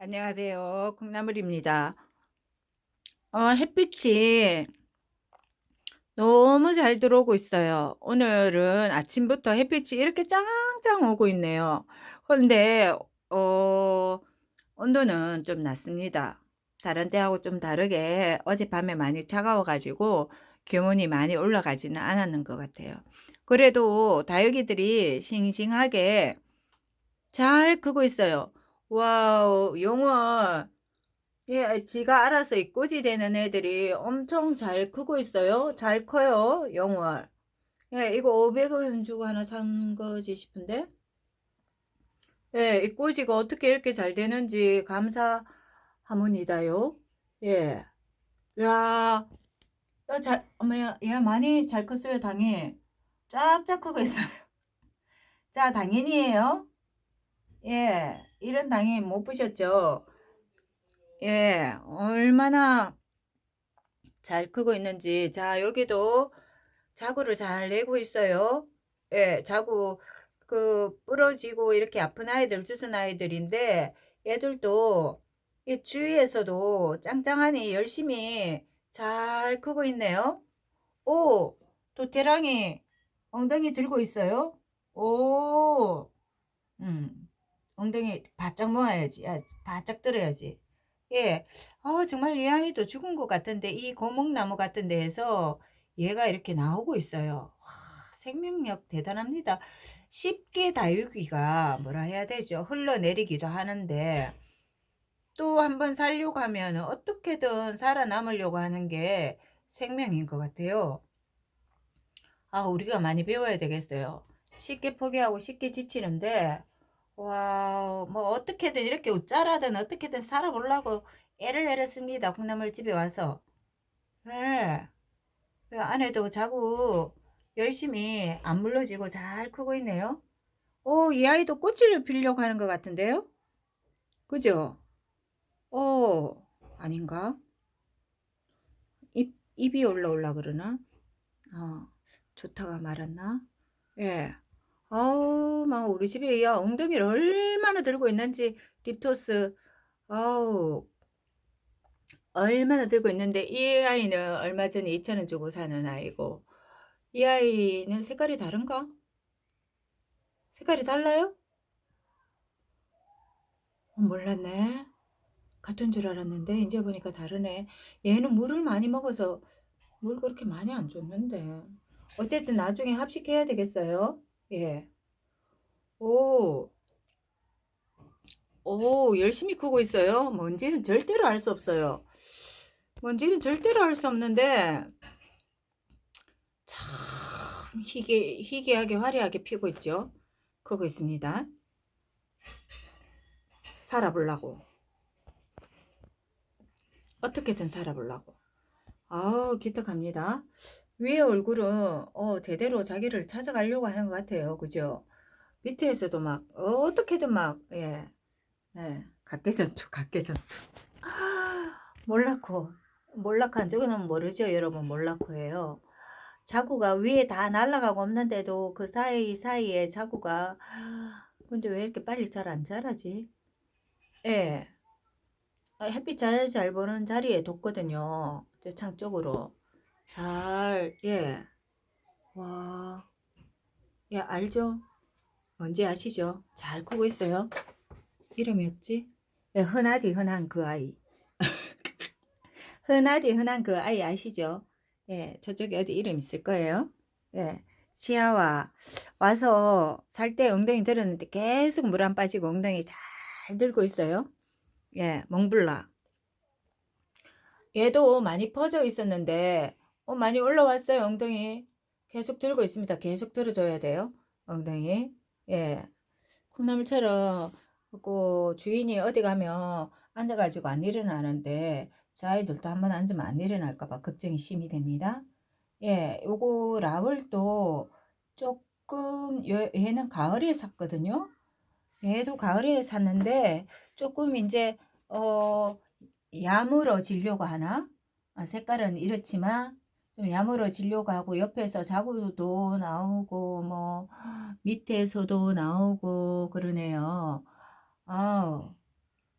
안녕하세요. 콩나물입니다. 어, 햇빛이 너무 잘 들어오고 있어요. 오늘은 아침부터 햇빛이 이렇게 짱짱 오고 있네요. 그런데, 어, 온도는 좀 낮습니다. 다른 때하고 좀 다르게 어젯밤에 많이 차가워가지고 기온이 많이 올라가지는 않았는 것 같아요. 그래도 다육이들이 싱싱하게 잘 크고 있어요. 와우, 용어. 예, 지가 알아서 입꼬지 되는 애들이 엄청 잘 크고 있어요. 잘 커요, 영월. 예, 이거 500원 주고 하나 산 거지 싶은데. 예, 이 꼬지가 어떻게 이렇게 잘 되는지 감사하문이다요. 예. 야, 야, 잘, 어머야, 얘 많이 잘 컸어요, 당이. 쫙쫙 크고 있어요. 자, 당연히에요. 예, 이런 당이 못 보셨죠? 예, 얼마나 잘 크고 있는지. 자, 여기도 자구를 잘 내고 있어요. 예, 자구 그 부러지고 이렇게 아픈 아이들 주는 아이들인데 얘들도 이 주위에서도 짱짱하니 열심히 잘 크고 있네요. 오, 도태랑이 엉덩이 들고 있어요. 오, 음, 엉덩이 바짝 모아야지. 아, 바짝 들어야지. 예. 아, 정말 이 아이도 죽은 것 같은데, 이 고목나무 같은 데에서 얘가 이렇게 나오고 있어요. 와, 생명력 대단합니다. 쉽게 다육이가 뭐라 해야 되죠? 흘러내리기도 하는데, 또 한 번 살려고 하면 어떻게든 살아남으려고 하는 게 생명인 것 같아요. 아, 우리가 많이 배워야 되겠어요. 쉽게 포기하고 쉽게 지치는데, 와, 뭐 어떻게든 이렇게 웃자라든 어떻게든 살아보려고 애를 내렸습니다. 콩나물 집에 와서. 네. 왜 아내도 자꾸 열심히 안 물러지고 잘 크고 있네요. 오, 이 아이도 꽃을 피려고 하는 것 같은데요? 그죠? 오, 아닌가? 입, 입이 올라올라 그러나? 어, 좋다가 말았나? 예. 아우, 막 우리 집에 야 엉덩이를 얼마나 들고 있는지 립토스 아우 얼마나 들고 있는데 이 아이는 얼마 전에 2,000원 주고 사는 아이고 이 아이는 색깔이 다른가? 색깔이 달라요? 어, 몰랐네. 같은 줄 알았는데 이제 보니까 다르네. 얘는 물을 많이 먹어서 물 그렇게 많이 안 줬는데. 어쨌든 나중에 합식해야 되겠어요. 예. 오, 오, 열심히 크고 있어요. 뭔지는 절대로 알 수 없어요. 뭔지는 절대로 알 수 없는데, 참, 희귀, 희귀하게 화려하게 피고 있죠. 크고 있습니다. 살아보려고. 어떻게든 살아보려고. 아우, 기특합니다. 위에 얼굴은, 어, 제대로 자기를 찾아가려고 하는 것 같아요. 그죠? 밑에서도 막 어떻게든 막 예, 예, 각개전투, 각개전투. 몰라코, 몰라코한 적은 모르죠, 여러분. 몰라코예요. 자구가 위에 다 날아가고 없는데도 그 사이 사이에 자구가 근데 왜 이렇게 빨리 잘 안 자라지? 예. 아, 햇빛 잘, 잘 보는 자리에 뒀거든요. 저 창 쪽으로. 잘, 예. 와, 예, 알죠? 뭔지 아시죠? 잘 크고 있어요. 이름이 없지? 예, 흔하디 흔한 그 아이. 흔하디 흔한 그 아이 아시죠? 예, 저쪽에 어디 이름 있을 거예요. 예, 치아와 와서 살 때 엉덩이 들었는데 계속 물 안 빠지고 엉덩이 잘 들고 있어요. 예, 몽블라. 얘도 많이 퍼져 있었는데 어, 많이 올라왔어요, 엉덩이. 계속 들고 있습니다. 계속 들어줘야 돼요, 엉덩이. 예. 콩나물처럼 그 주인이 어디 가면 앉아가지고 안 일어나는데 저 아이들도 한번 앉으면 안 일어날까봐 걱정이 심이 됩니다. 예, 요거 라울도 조금 얘는 가을에 샀거든요. 얘도 가을에 샀는데 조금 이제 어 야물어지려고 하나? 아, 색깔은 이렇지만 좀 야물어지려고 하고 옆에서 자구도 나오고 뭐 밑에서도 나오고 그러네요. 아우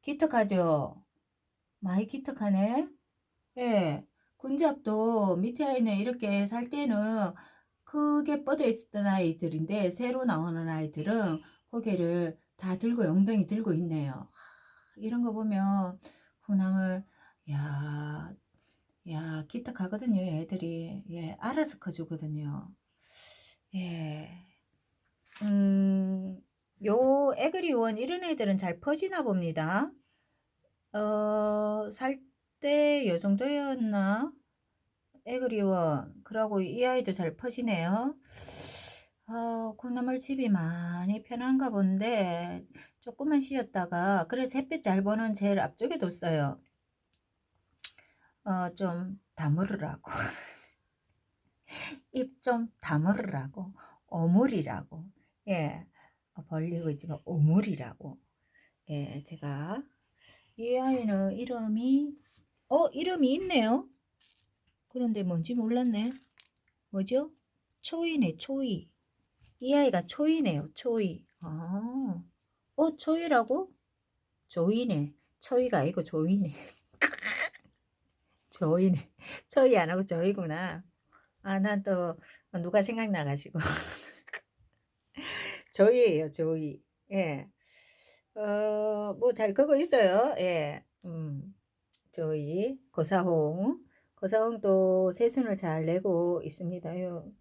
기특하죠? 많이 기특하네? 예. 군작도 밑에 있는 이렇게 살 때는 크게 뻗어 있었던 아이들인데 새로 나오는 아이들은 고개를 다 들고 엉덩이 들고 있네요. 하, 이런 거 보면 훈남을 야, 야 기특하거든요, 애들이. 예, 알아서 커주거든요. 예. 음, 요 에그리원 이런 애들은 잘 퍼지나 봅니다. 어, 살 때 요 정도였나? 에그리원. 그러고 이 아이도 잘 퍼지네요. 어, 콩나물 집이 많이 편한가 본데 조금만 쉬었다가 그래서 햇빛 잘 보는 제일 앞쪽에 뒀어요. 어, 좀 다물으라고. 입 좀 다물으라고. 오물이라고. 예. 어, 벌리고 있지만 오물이라고. 예, 제가 이 아이는 이름이 어, 이름이 있네요. 그런데 뭔지 몰랐네. 뭐죠? 초이네, 초이. 이 아이가 초이네요, 초이. 아, 어, 초이라고? 조이네. 초이가 아니고 조이네. 조이네. 초이 안 하고 조이구나. 아, 난 또 누가 생각나가지고. 조이예요, 조이. 예. 어, 뭐 잘 크고 있어요. 예. 음, 조이, 고사홍. 고사홍도 세순을 잘 내고 있습니다. 요,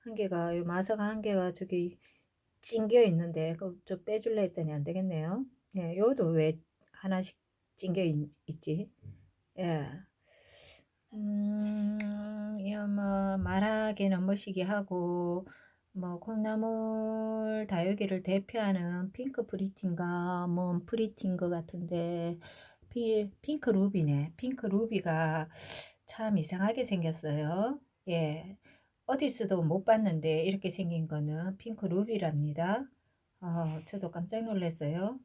한 개가, 요 마사가 한 개가 저기 찡겨 있는데, 그좀 빼줄래 했더니 안 되겠네요. 예, 요도 왜 하나씩 찡겨 있, 있지? 예. 음, 야, 뭐, 말하기는 멋이기 하고, 뭐, 콩나물 다육이를 대표하는 핑크 프리틴가, 뭐, 프리틴 것 같은데, 피, 핑크 루비네. 핑크 루비가 참 이상하게 생겼어요. 예. 어디서도 못 봤는데, 이렇게 생긴 거는 핑크 루비랍니다. 아, 저도 깜짝 놀랐어요.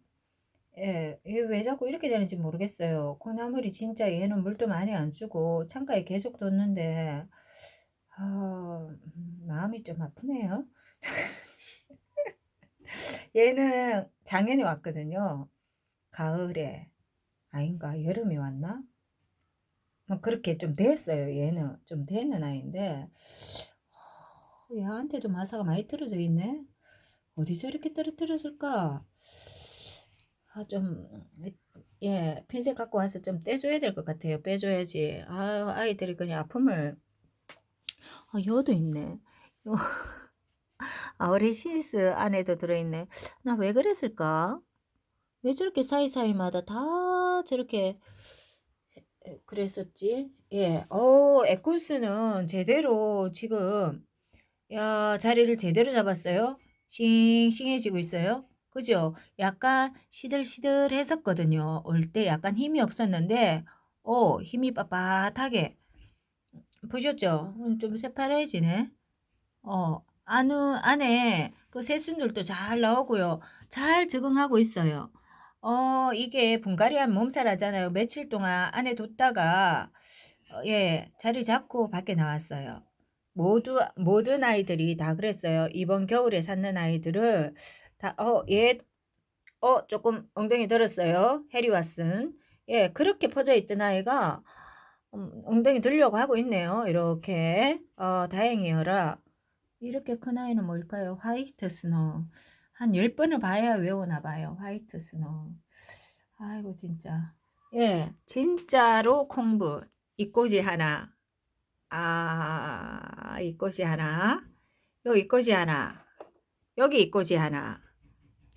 예, 왜 자꾸 이렇게 되는지 모르겠어요. 콩나물이 진짜 얘는 물도 많이 안 주고 창가에 계속 뒀는데 아, 음, 마음이 좀 아프네요. 얘는 작년에 왔거든요. 가을에 아닌가 여름에 왔나? 뭐 그렇게 좀 됐어요. 얘는 좀 되는 아이인데 어, 얘한테도 마사가 많이 떨어져 있네. 어디서 이렇게 떨어뜨렸을까? 아, 좀, 예, 핀셋 갖고 와서 좀 떼줘야 될 것 같아요. 빼줘야지. 아, 아이들이 그냥 아픔을. 아, 여도 있네. 요. 아, 어레시스 안에도 들어있네. 나 왜 그랬을까? 왜 저렇게 사이사이마다 다 저렇게 그랬었지? 예, 어, 에쿠스는 제대로 지금, 야, 자리를 제대로 잡았어요. 싱싱해지고 있어요. 그죠? 약간 시들시들 했었거든요. 올 때 약간 힘이 없었는데, 어, 힘이 빳빳하게. 보셨죠? 음, 좀 새파래지네. 어, 안, 안에 그 새순들도 잘 나오고요. 잘 적응하고 있어요. 어, 이게 분갈이한 몸살하잖아요. 며칠 동안 안에 뒀다가, 어, 예, 자리 잡고 밖에 나왔어요. 모두, 모든 아이들이 다 그랬어요. 이번 겨울에 샀는 아이들을 다, 어, 얘, 어, 조금 엉덩이 들었어요. 해리 왓슨. 예, 그렇게 퍼져 있던 아이가 음, 엉덩이 들려고 하고 있네요. 이렇게. 어, 다행이어라. 이렇게 큰 아이는 뭘까요? 화이트 스노우. 한 10번을 봐야 외우나 봐요. 화이트 스노우. 아이고, 진짜. 예, 진짜로 콩부. 이꼬지 하나. 아, 이꼬지 하나. 여기 이꼬지 하나. 여기 이꼬지 하나.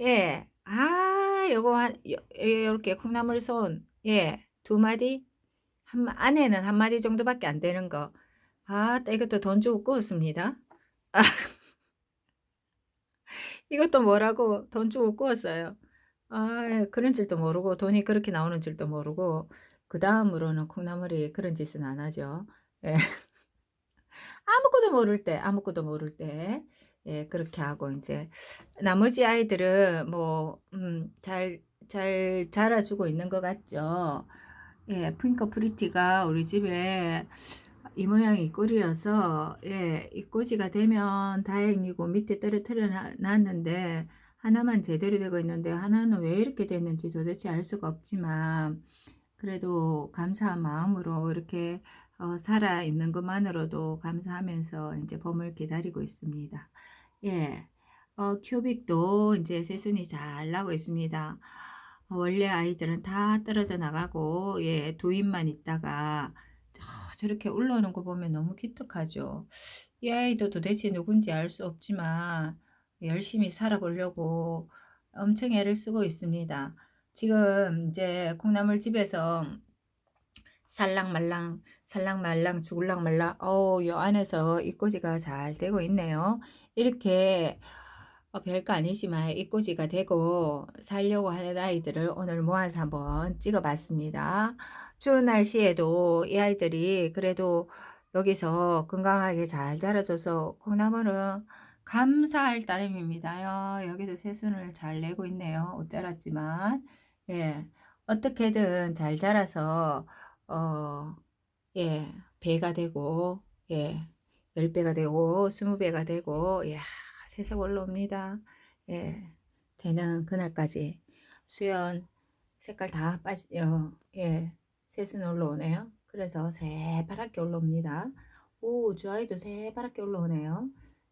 예. 아, 요거 한, 요, 요렇게 콩나물 손. 예. 두 마디? 한, 안에는 한 마디 정도밖에 안 되는 거. 아, 이것도 돈 주고 구웠습니다. 아, 이것도 뭐라고 돈 주고 구웠어요. 아, 그런 줄도 모르고, 돈이 그렇게 나오는 줄도 모르고, 그 다음으로는 콩나물이 그런 짓은 안 하죠. 예. 아무것도 모를 때, 아무것도 모를 때. 예, 그렇게 하고 이제 나머지 아이들은 뭐, 음, 잘, 잘 자라주고 있는 것 같죠. 예, 핑크 프리티가 우리 집에 이 모양이 입꼬리여서, 예, 입꼬지가 되면 다행이고 밑에 떨어뜨려 놨는데, 하나만 제대로 되고 있는데 하나는 왜 이렇게 됐는지 도대체 알 수가 없지만 그래도 감사한 마음으로 이렇게 어, 살아 있는 것만으로도 감사하면서 이제 봄을 기다리고 있습니다. 예. 어, 큐빅도 이제 새순이 잘 나고 있습니다. 어, 원래 아이들은 다 떨어져 나가고 예, 두 입만 있다가 저, 저렇게 올라오는 거 보면 너무 기특하죠. 이 아이도 도대체 누군지 알 수 없지만 열심히 살아보려고 엄청 애를 쓰고 있습니다. 지금 이제 콩나물 집에서 살랑말랑 살랑말랑 죽을랑말랑 어우 요 안에서 입꼬지가 잘 되고 있네요. 이렇게 어, 별거 아니지만 입꼬지가 되고 살려고 하는 아이들을 오늘 모아서 한번 찍어봤습니다. 추운 날씨에도 이 아이들이 그래도 여기서 건강하게 잘 자라줘서 콩나물은 감사할 따름입니다. 여기도 새순을 잘 내고 있네요. 못 자랐지만 예 어떻게든 잘 자라서 어 예 배가 되고 예 10배가 되고 20배가 되고 예 새색 올라옵니다. 예 되는 그날까지 수연 색깔 다 빠지 어, 예 새순 올라오네요. 그래서 새파랗게 올라옵니다. 오, 저 아이도 새파랗게 올라오네요.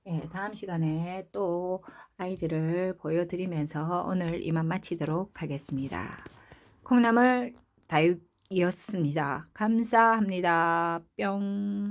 예, 다음 시간에 또 아이들을 보여드리면서 오늘 이만 마치도록 하겠습니다. 콩나물 다육 이었습니다. 감사합니다. 뿅.